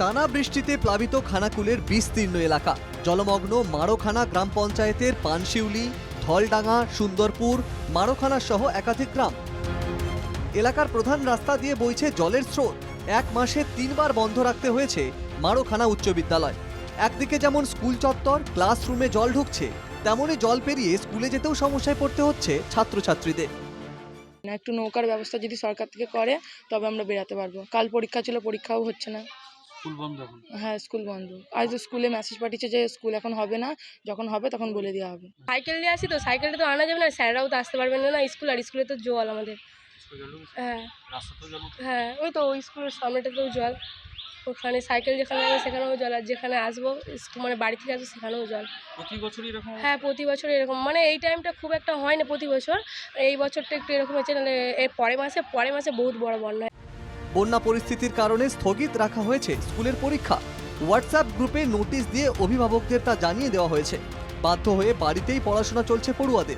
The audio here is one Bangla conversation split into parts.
টানা বৃষ্টিতে প্লাবিত খানাকুলের বিস্তীর্ণ এলাকা। জলমগ্ন মারোখানা গ্রাম পঞ্চায়েতের পানশিউলি, ধলডাঙ্গা, সুন্দরপুর, মারোখানা সহ একাধিক গ্রাম। এলাকার প্রধান রাস্তা দিয়ে বইছে জলের স্রোত। এক মাসে তিনবার বন্ধ রাখতে হয়েছে মারোখানা উচ্চ বিদ্যালয়। একদিকে যেমন স্কুল চত্বর, ক্লাসরুমে জল ঢুকছে তেমনই জল পেরিয়ে স্কুলে যেতেও সমস্যায় পড়তে হচ্ছে ছাত্রছাত্রীদের। একটু নৌকার ব্যবস্থা যদি সরকার থেকে করে, তবে আমরা বেরাতে পারব। কাল পরীক্ষা ছিল, পরীক্ষাও হচ্ছে না। স্কুল বন্ধ এখন? হ্যাঁ স্কুল বন্ধ। আজ তো স্কুলে মেসেজ পাঠিয়েছে যে স্কুল এখন হবে না যখন হবে তখন বলে দেওয়া হবে। সাইকেল নিয়ে আসি তো সাইকেলটা তো আনা যাবে না স্যাররাও তো আসতে পারবেন না স্কুল আর স্কুলে তো জল আমাদের। স্কুল জল ঢুকেছে? হ্যাঁ। হ্যাঁ ওই তো ওই স্কুলের সামনেটাতেও জল। ওখানে সাইকেল যেখানে যাবে সেখানেও জল আর যেখানে আসব মানে বাড়ি থেকে আসব সেখানেও জল। প্রতি বছরই এরকম হ্যাঁ? প্রতি বছর এরকম। মানে এই টাইমটা খুব একটা হয় না প্রতি বছর। এই বছরটা একটু এরকম হচ্ছে নাহলে এর পরের মাসে পরের মাসে বহুত বড় বন্যা। বন্যা পরিস্থিতির কারণে স্থগিত রাখা হয়েছে স্কুলের পরীক্ষা। হোয়াটসঅ্যাপ গ্রুপে নোটিশ দিয়ে অভিভাবকদের তা জানিয়ে দেওয়া হয়েছে। বাধ্য হয়ে বাড়িতেই পড়াশোনা চলছে পড়ুয়াদের।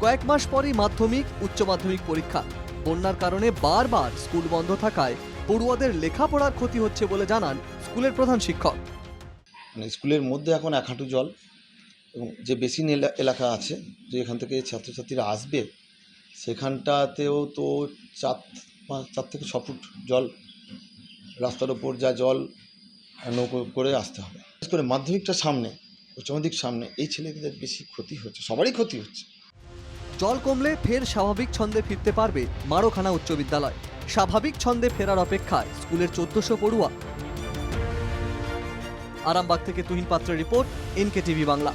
কয়েক মাস পরই মাধ্যমিক, উচ্চ মাধ্যমিক পরীক্ষা। বন্যার কারণে বারবার স্কুল বন্ধ থাকায় পড়ুয়াদের লেখাপড়ার ক্ষতি হচ্ছে বলে জানান স্কুলের প্রধান শিক্ষক। মানে স্কুলের মধ্যে এখন এক হাঁটু জল এবং যে বেসিন এলা- এলাকা আছে, যে এখান থেকে ছাত্রছাত্রীরা আসবে, সেখানটাতেও তো চার পাঁচ চার থেকে ছ ফুট জল, রাস্তার ওপর যা জল, নৌকো করে আসতে হবে। বিশেষ করে মাধ্যমিকটা সামনে উচ্চমাধ্যমিক সামনে, এই ছেলেদের বেশি ক্ষতি হচ্ছে, সবারই ক্ষতি হচ্ছে। জল কমলে ফের স্বাভাবিক ছন্দে ফিরতে পারবে মারোখানা উচ্চ বিদ্যালয়। স্বাভাবিক ছন্দে ফেরার অপেক্ষায় স্কুলের চোদ্দশো পড়ুয়া। আরামবাগ থেকে তুহিন পাত্রের রিপোর্ট এনকে টিভি বাংলা।